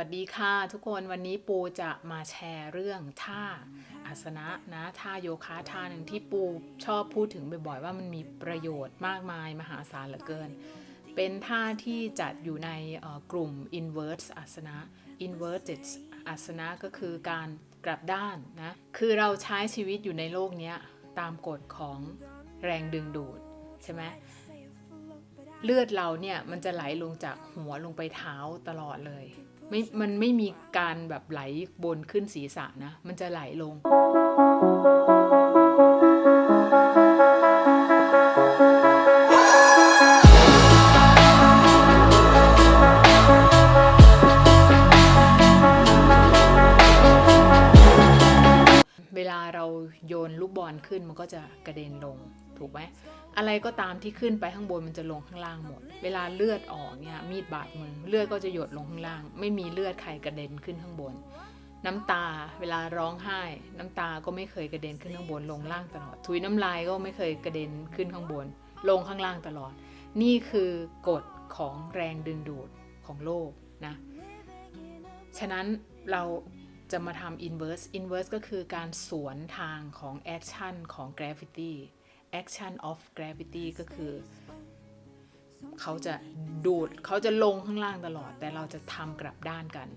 วัสดีค่ะทุกคนวันนี้ปูจะมาแชร์เรื่องท่าอาสนะนะท่าโยคะท่าหนึ่งที่ปูชอบพูดถึงบ่อยๆว่ามันมีประโยชน์มากมายมหาศาลเหลือเกิน เป็นท่าที่จัดอยู่ในกลุ่ม inverse อาสนะ inverted อาสนะก็คือการกลับด้านนะคือเราใช้ชีวิตอยู่ในโลกนี้ตามกฎของแรงดึงดูดใช่ไหมเลือดเราเนี่ยมันจะไหลลงจากหัวลงไปเท้าตลอดเลย ไม่มันไม่มีการแบบไหลบนขึ้นศีรษะนะ มันจะไหลลง ขึ้นมันก็จะกระเด็นลงถูกไหมอะไรก็ตามที่ขึ้นไปข้างบนมันจะลงข้างล่างหมด เวลาเลือดออกเนี่ยมีดบาดมือเลือดก็จะหยดลงข้างล่าง ไม่มีเลือดใครกระเด็นขึ้นข้างบน น้ำตาเวลาร้องไห้ น้ำตาก็ไม่เคยกระเด็นขึ้นข้างบนลงล่างตลอดถุยน้ำลายก็ไม่เคยกระเด็นขึ้นข้างบน ลงข้างล่างตลอด นี่คือกฎของแรงดึงดูดของโลกนะฉะนั้นเรา จะมาทำ inverse inverse ก็คือการสวนทางของ action ของ gravity action of gravity ก็คือ เขาจะดูดเขาจะลงข้างล่างตลอด แต่เราจะทำกลับด้านกัน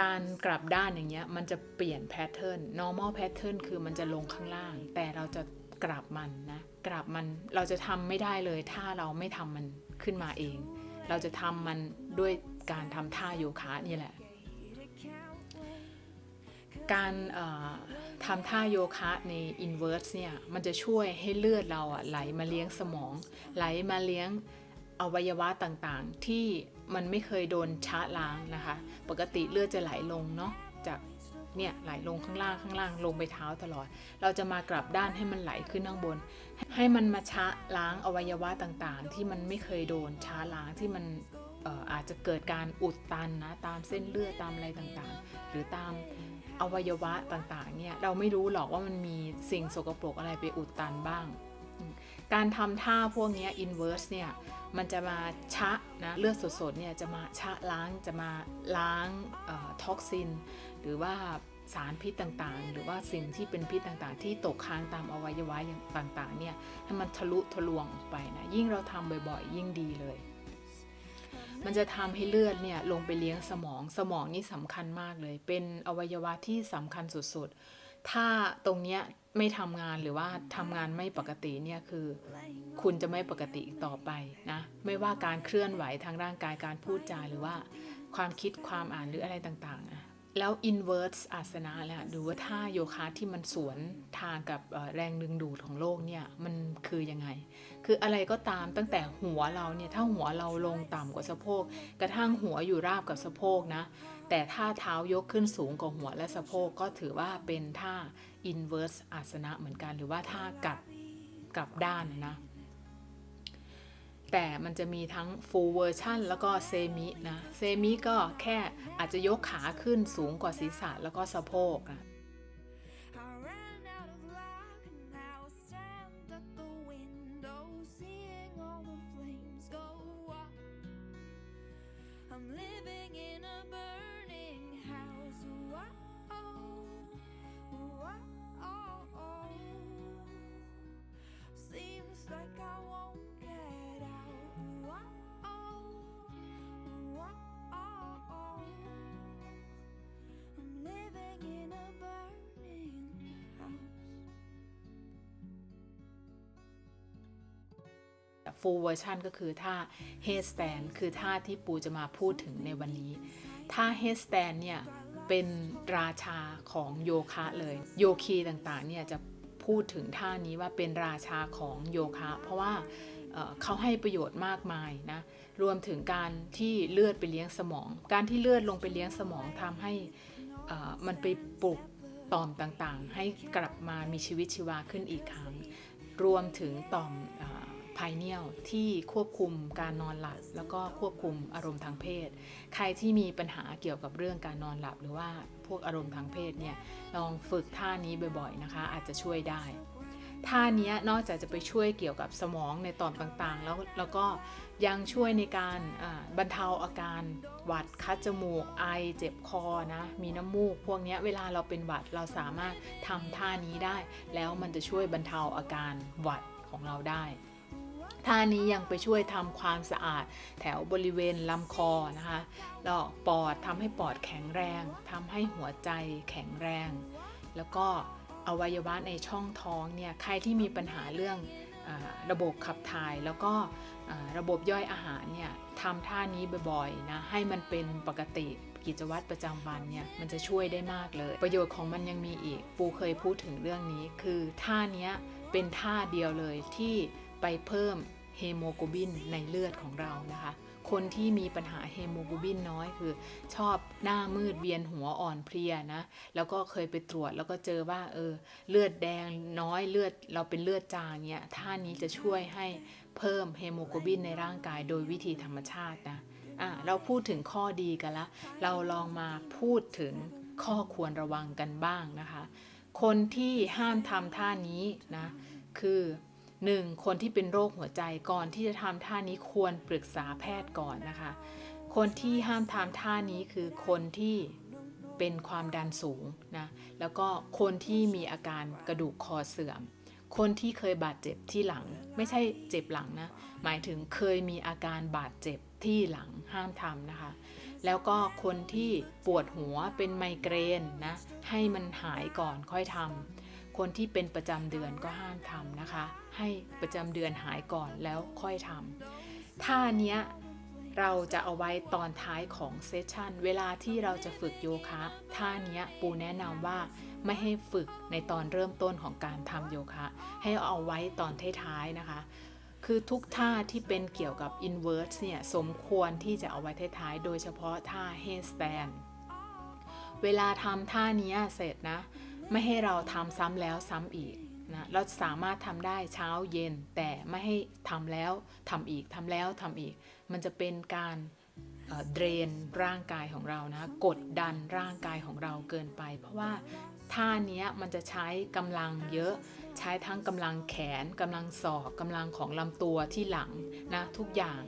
การกลับด้านอย่างเงี้ยมันจะเปลี่ยนแพทเทิร์น normal pattern คือมันจะลงข้างล่าง แต่เราจะกลับมันนะกลับมันเราจะทำไม่ได้เลย ถ้าเราไม่ทำมันขึ้นมาเอง เราจะทำมันด้วยการทำท่าโยคะนี่แหละ การทำท่าโยคะใน inverse เนี่ย มันจะช่วยให้เลือดเราอะไหลมาเลี้ยงสมอง ไหลมาเลี้ยงอวัยวะต่างๆ ที่มันไม่เคยโดนชะล้างนะคะ ปกติเลือดจะไหลลงเนาะจากเนี่ยไหลลงข้างล่างข้างล่างลงไปเท้าตลอด เราจะมากลับด้านให้มันไหลขึ้นข้างบน ให้มันมาชะล้างอวัยวะต่างๆ ที่มันไม่เคยโดนชะล้างที่มันอออาจจะเกิดการอุดตันนะตามเส้นเลือดตามอะไรต่างๆ หรือตาม อวัยวะต่างๆเนี่ยเราไม่รู้หรอกว่ามันมีสิ่งสกปรกอะไรไปอุดตันบ้าง การทำท่าพวกนี้ inverse เนี่ยมันจะมาชะนะเลือดสดๆเนี่ยจะมาชะล้างจะมาล้างท็อกซิน หรือว่าสารพิษต่างๆ หรือว่าสิ่งที่เป็นพิษต่างๆ ที่ตกค้างตามอวัยวะอย่างต่างๆเนี่ยให้มันทะลุทะลวงออกไปนะยิ่งเราทำบ่อยๆ ยิ่งดีเลย มันจะทำให้เลือดเนี่ยลงไปเลี้ยงสมอง สมองนี่สำคัญมากเลย เป็นอวัยวะที่สำคัญสุดๆ ถ้าตรงเนี้ยไม่ทำงานหรือว่าทำงานไม่ปกติเนี่ยคือ คุณจะไม่ปกติอีกต่อไปนะ ไม่ว่าการเคลื่อนไหวทางร่างกายการพูดจาหรือว่าความคิดความอ่านหรืออะไรต่างๆนะ แล้ว inverse อาสนะแหละหรือว่าท่าโยคะที่มันสวนทางกับแรงดึงดูดของโลกเนี่ยมันคือยังไง คืออะไรก็ตามตั้งแต่หัวเราเนี่ยถ้าหัวเราลงต่ำกว่าสะโพก กระทั่งหัวอยู่ราบกับสะโพกนะ แต่ถ้าเท้ายกขึ้นสูงกว่าหัวและสะโพกก็ถือว่าเป็นท่า inverse อาสนะเหมือนกัน หรือว่าท่ากลับกลับด้านนะ แต่มันจะมีทั้ง full version แล้วก็ semi นะ semi ก็แค่อาจจะยกขาขึ้นสูงกว่าศีรษะแล้วก็สะโพกนะ full version ก็คือท่า headstand คือท่าที่ปูจะมาพูดถึงในวันนี้ ท่า headstand เนี่ย เป็นราชาของโยคะเลย โยคีต่างๆ เนี่ยจะพูดถึงท่านี้ว่าเป็นราชาของโยคะ เพราะว่าเเขาให้ประโยชน์มากมายนะ รวมถึงการที่เลือดไปเลี้ยงสมอง การที่เลือดลงไปเลี้ยงสมองทำให้มันไปปลุกต่อมต่างๆ ให้กลับมามีชีวิตชีวาขึ้นอีกครั้ง รวมถึงต่อม ภายเนียลที่ควบคุมการนอนหลับ แล้วก็ควบคุมอารมณ์ทางเพศ ใครที่มีปัญหาเกี่ยวกับเรื่องการนอนหลับ หรือว่าพวกอารมณ์ทางเพศเนี่ยลองฝึกท่านี้บ่อยๆนะคะ อาจจะช่วยได้ท่านี้นอกจากจะไปช่วยเกี่ยวกับสมองในตอนต่างๆ แล้วแล้วก็ยังช่วยในการบรรเทาอาการหวัดคัดจมูกไอเจ็บคอนะมีน้ำมูก พวกนี้เวลาเราเป็นหวัดเราสามารถทำท่านี้ได้ แล้วมันจะช่วยบรรเทาอาการหวัดของเราได้ ท่านี้ยังไปช่วยทำความสะอาด แถวบริเวณลำคอนะคะแล้วปอดทำให้ปอดแข็งแรงทำให้หัวใจแข็งแรง แล้วก็อวัยวะในช่องท้องเนี่ยใครที่มีปัญหาเรื่องอระบบขับถ่ายแล้วก็ระบบย่อยอาหารเนี่ยทำท่านี้บ่อยๆนะให้มันเป็นปกติกิจวัตรประจำวันเนี่ยมันจะช่วยได้มากเลย ประโยชน์ของมันยังมีอีก ปูเคยพูดถึงเรื่องนี้ คือท่านี้เป็นท่าเดียวเลยที่ ไปเพิ่มเฮโมโกลบินในเลือดของเรานะคะ คนที่มีปัญหาเฮโมโกลบินน้อยคือ ชอบหน้ามืดเวียนหัวอ่อนเพลียนะ แล้วก็เคยไปตรวจแล้วก็เจอว่าเออเลือดแดงน้อยเลือดเราเป็นเลือดจางเนี่ยท่านี้จะช่วยให้เพิ่มเฮโมโกลบินในร่างกายโดยวิธีธรรมชาตินะอะเราพูดถึงข้อดีกันละ เราลองมาพูดถึงข้อควรระวังกันบ้างนะคะ คนที่ห้ามทำท่านี้นะ คือ 1. คนที่เป็นโรคหัวใจก่อนที่จะทำท่านี้ควรปรึกษาแพทย์ก่อนนะคะ คนที่ห้ามทำท่านี้คือคนที่เป็นความดันสูงนะแล้วก็คนที่มีอาการกระดูกคอเสื่อม คนที่เคยบาดเจ็บที่หลัง ไม่ใช่เจ็บหลังนะหมายถึงเคยมีอาการบาดเจ็บที่หลังห้ามทำนะคะ แล้วก็คนที่ปวดหัวเป็นไมเกรนนะให้มันหายก่อนค่อยทำ คนที่เป็นประจำเดือนก็ห้ามทำนะคะ ให้ประจำเดือนหายก่อนแล้วค่อยทำท่าเนี้ยเราจะเอาไว้ตอนท้ายของเซสชันเวลาที่เราจะฝึกโยคะท่าเนี้ยปูแนะนำว่าไม่ให้ฝึกในตอนเริ่มต้นของการทำโยคะ ให้เอาไว้ตอนท้ายๆนะคะ คือทุกท่าที่เป็นเกี่ยวกับ inverse เนี่ยสมควรที่จะเอาไว้ท้ายๆ โดยเฉพาะท่า handstand เวลาทำท่านี้เสร็จนะ ไม่ให้เราทำซ้ำแล้วซ้ำอีกนะเราสามารถทำได้เช้าเย็น แต่ไม่ให้ทำแล้วทำอีกทำแล้วทำอีก มันจะเป็นการเดรนร่างกายของเรานะกดดันร่างกายของเราเกินไป เพราะว่าท่านี้มันจะใช้กำลังเยอะ ใช้ทั้งกำลังแขนกำลังศอกกำลังของลำตัวที่หลังนะทุกอย่าง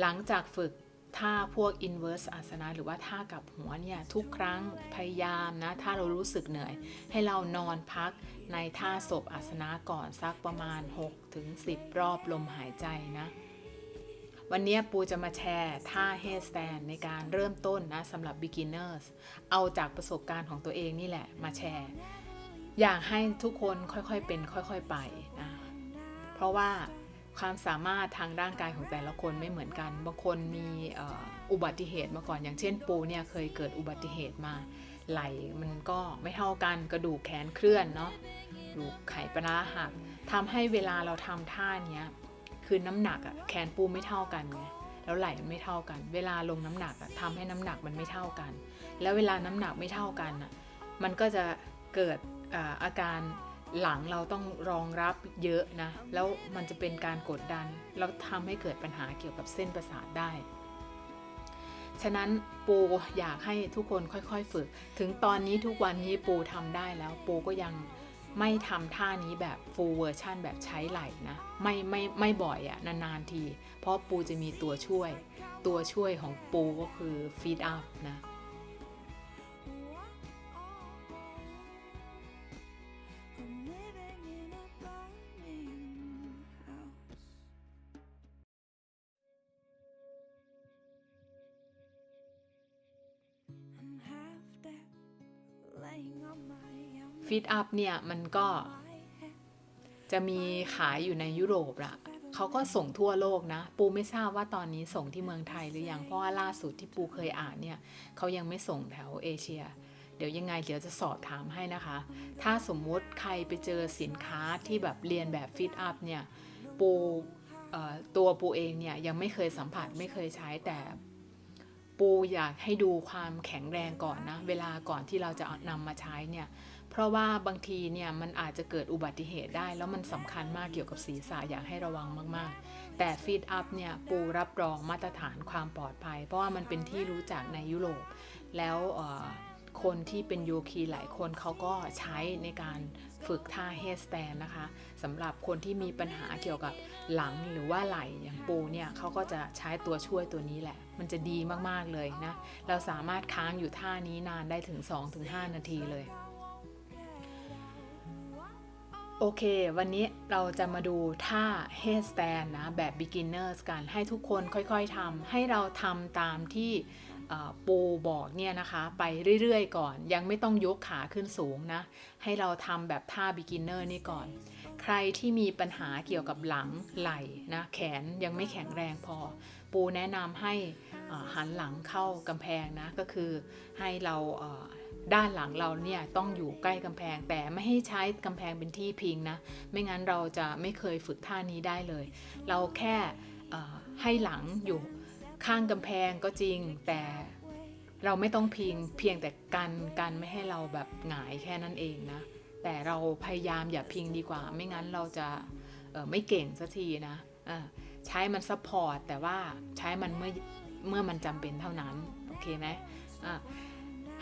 หลังจากฝึก ท่าพวก inverse อาสนะหรือว่าท่ากับหัวเนี่ยทุกครั้งพยายามนะ ถ้าเรารู้สึกเหนื่อย ให้เรานอนพักในท่าศพอาสนะก่อนสักประมาณ 6-10รอบลมหายใจนะวันนี้ปูจะมาแชร์ท่า headstand ในการเริ่มต้นนะสำหรับ beginners เอาจากประสบการณ์ของตัวเองนี่แหละมาแชร์ อยากให้ทุกคนค่อยๆเป็น ค่อยๆไปนะเพราะว่า ความสามารถทางร่างกายของแต่ละคนไม่เหมือนกัน บางคนมีอุบัติเหตุมาก่อน อย่างเช่นปูเนี่ยเคยเกิดอุบัติเหตุมา ไหลมันก็ไม่เท่ากัน กระดูกแขนเคลื่อนเนาะดูไขปลาหักทำให้เวลาเราทำท่าเนี้ย คือน้ำหนักอะแขนปูไม่เท่ากันไงแล้วไหลมันไม่เท่ากัน เวลาลงน้ำหนักอะทำให้น้ำหนักมันไม่เท่ากัน แล้วเวลาน้ำหนักไม่เท่ากันอะมันก็จะเกิดอาการ หลังเราต้องรองรับเยอะนะ แล้วมันจะเป็นการกดดัน แล้วทำให้เกิดปัญหาเกี่ยวกับเส้นประสาทได้ ฉะนั้นปูอยากให้ทุกคนค่อยๆ ฝึก ถึงตอนนี้ทุกวันนี้ปูทำได้แล้ว ปูก็ยังไม่ทำท่านี้แบบ full version แบบใช้ไหล่นะ ไม่ไม่ไม่บ่อยอะนานๆที เพราะปูจะมีตัวช่วย ตัวช่วยของปูก็คือ feed up นะ own. feed up เนี่ยมันก็จะมีขายอยู่ในยุโรปละเขาก็ส่งทั่วโลกนะ ปูไม่ทราบว่าตอนนี้ส่งที่เมืองไทยหรือยัง เพราะว่าล่าสุดที่ปูเคยอ่านเนี่ยเขายังไม่ส่งแถวเอเชีย เดี๋ยวยังไงเดี๋ยวจะสอบถามให้นะคะ ถ้าสมมุติใครไปเจอสินค้าที่แบบเรียนแบบฟิตอัพเนี่ย ปูตัวปูเองเนี่ยยังไม่เคยสัมผัสไม่เคยใช้แต่ปูอยากให้ดูความแข็งแรงก่อนนะ เวลาก่อนที่เราจะนำมาใช้เนี่ย เพราะว่าบางทีเนี่ยมันอาจจะเกิดอุบัติเหตุได้ แล้วมันสำคัญมากเกี่ยวกับศีรษะอยากให้ระวังมากๆ แต่ฟีดอัพเนี่ยปูรับรองมาตรฐานความปลอดภัย เพราะว่ามันเป็นที่รู้จักในยุโรป แล้วคนที่เป็นโยคีหลายคนเขาก็ใช้ในการฝึกท่าเฮสแตนนะคะสำหรับคนที่มีปัญหาเกี่ยวกับหลังหรือว่าไหล่อย่างปูเนี่ยเขาก็จะใช้ตัวช่วยตัวนี้แหละ มันจะดีมากๆเลยนะ เราสามารถค้างอยู่ท่านี้นานได้ถึง 2-5 นาทีเลย โอเค วันนี้เราจะมาดูท่า headstand นะ แบบ beginners กัน ให้ทุกคนค่อยๆทำ ให้เราทำตามที่ปูบอกเนี่ยนะคะ ไปเรื่อยๆก่อน ยังไม่ต้องยกขาขึ้นสูงนะ ให้เราทำแบบท่า beginner นี่ก่อน ใครที่มีปัญหาเกี่ยวกับหลังไหล่นะ แขนยังไม่แข็งแรงพอ ปูแนะนำให้หันหลังเข้ากำแพงนะ ก็คือให้เรา ด้านหลังเราเนี่ยต้องอยู่ใกล้กำแพงแต่ไม่ให้ใช้กำแพงเป็นที่พิงนะ ไม่งั้นเราจะไม่เคยฝึกท่านี้ได้เลย เราแค่ให้หลังอยู่ข้างกำแพงก็จริง แต่เราไม่ต้องพิงเพียงแต่กันกันไม่ให้เราแบบหงายแค่นั้นเองนะ แต่เราพยายามอย่าพิงดีกว่า ไม่งั้นเราจะไม่เก่งสักทีนะใช้มันซัพพอร์ตแต่ว่าใช้มันเมื่อเมื่อมันจำเป็นเท่านั้น โอเคไหมอ่า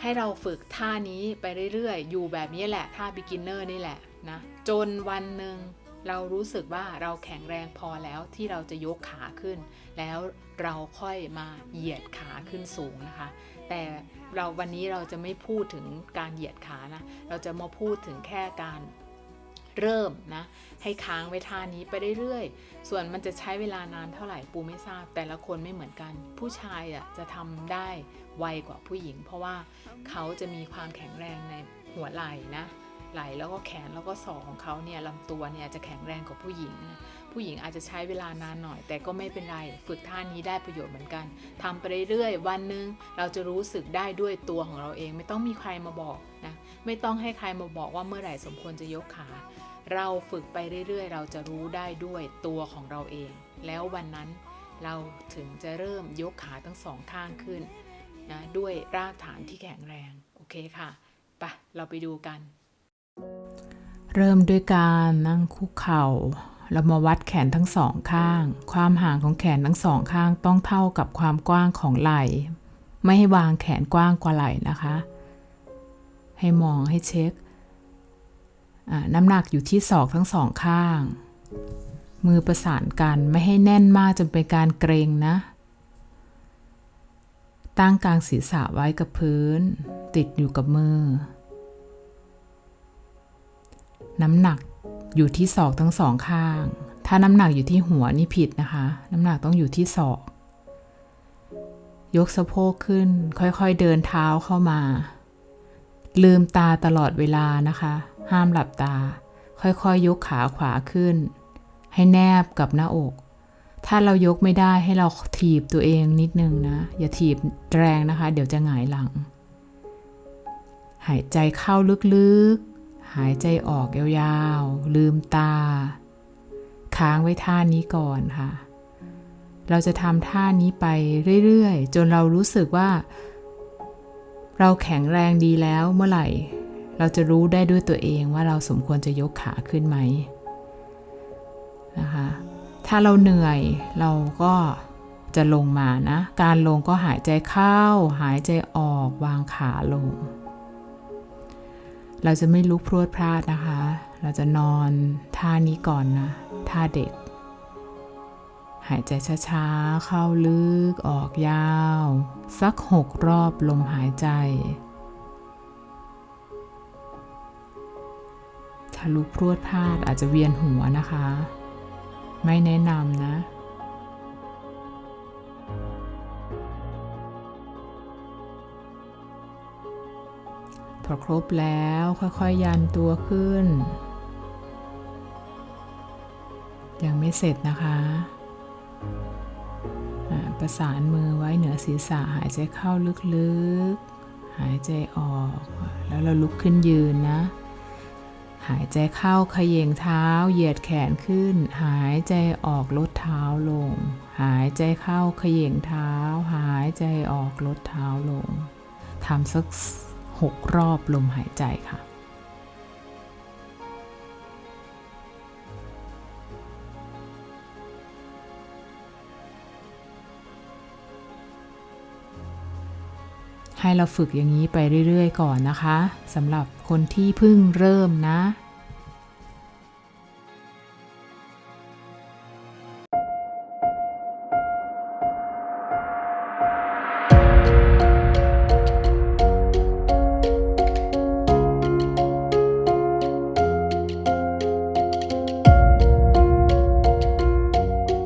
ให้เราฝึกท่านี้ไปเรื่อยๆ อยู่แบบนี้แหละท่า beginner นี่แหละนะจนวันหนึ่งเรารู้สึกว่าเราแข็งแรงพอแล้วที่เราจะยกขาขึ้น แล้วเราค่อยมาเหยียดขาขึ้นสูงนะคะ แต่เราวันนี้เราจะไม่พูดถึงการเหยียดขานะ เราจะมาพูดถึงแค่การ เริ่มนะให้ค้างไว้ท่านี้ไปเรื่อยๆ ส่วนมันจะใช้เวลานานเท่าไหร่ปูไม่ทราบ แต่ละคนไม่เหมือนกัน ผู้ชายอะจะทำได้ไวกว่าผู้หญิง เพราะว่าเขาจะมีความแข็งแรงในหัวไหล่นะไหล่แล้วก็แขนแล้วก็ศอกของเขาเนี่ยลำตัวเนี่ยจะแข็งแรงกว่าผู้หญิง ผู้หญิงอาจจะใช้เวลานานหน่อย แต่ก็ไม่เป็นไร ฝึกท่านี้ได้ประโยชน์เหมือนกันทำไปเรื่อยๆวันหนึ่งเราจะรู้สึกได้ด้วยตัวของเราเองไม่ต้องมีใครมาบอกนะ ไม่ต้องให้ใครมาบอกว่าเมื่อไหร่สมควรจะยกขา เราฝึกไปเรื่อยๆ เราจะรู้ได้ด้วยตัวของเราเอง แล้ววันนั้นเราถึงจะเริ่มยกขาทั้งสองข้างขึ้นนะด้วยรากฐานที่แข็งแรง โอเคค่ะไปะเราไปดูกัน เริ่มด้วยการนั่งคุกเข่าเรามาวัดแขนทั้งสองข้าง ความห่างของแขนทั้งสองข้างต้องเท่ากับความกว้างของไหล่ ไม่ให้วางแขนกว้างกว่าไหล่นะคะ ให้มองให้เช็ค น้ำหนักอยู่ที่ศอกทั้งสองข้าง มือประสานกันไม่ให้แน่นมากจนเป็นการเกรงนะ ตั้งกลางศีรษะไว้กับพื้น ติดอยู่กับมือ น้ำหนักอยู่ที่ศอกทั้งสองข้าง ถ้าน้ำหนักอยู่ที่หัวนี่ผิดนะคะ น้ำหนักต้องอยู่ที่ศอก ยกสะโพกขึ้น ค่อยๆเดินเท้าเข้ามา ลืมตาตลอดเวลานะคะ ห้ามหลับตา ค่อยๆยยกขาขวาขึ้น ให้แนบกับหน้าอก ถ้าเรายกไม่ได้ให้เราถีบตัวเองนิดนึงนะ อย่าถีบแรงนะคะ เดี๋ยวจะหงายหลัง หายใจเข้าลึกๆ หายใจออกยาวๆ ลืมตา ค้างไว้ท่านี้ก่อนค่ะ เราจะทำท่านี้ไปเรื่อยๆ จนเรารู้สึกว่า เราแข็งแรงดีแล้วเมื่อไหร่ เราจะรู้ได้ด้วยตัวเองว่าเราสมควรจะยกขาขึ้นไหมนะคะ ถ้าเราเหนื่อยเราก็จะลงมานะ การลงก็หายใจเข้า หายใจออกวางขาลง เราจะไม่ลุกพรวดพลาดนะคะ เราจะนอนท่านี้ก่อนนะ ท่าเด็ก หายใจช้าๆ เข้าลึกออกยาว สักหกรอบลมหายใจถ้าลุกพรวดพลาดอาจจะเวียนหัวนะคะ ไม่แนะนำนะพอครบแล้วค่อยๆยันตัวขึ้น ยังไม่เสร็จนะคะ ประสานมือไว้เหนือศีรษะหายใจเข้าลึกๆ หายใจออก แล้วเราลุกขึ้นยืนนะ หายใจเข้าเขย่งเท้า เหยียดแขนขึ้น หายใจออกลดเท้าลง หายใจเข้าเขย่งเท้า หายใจออกลดเท้าลงทำสักหกรอบลมหายใจค่ะ ให้เราฝึกอย่างนี้ไปเรื่อยๆ ก่อนนะคะสำหรับคนที่เพิ่งเริ่มนะ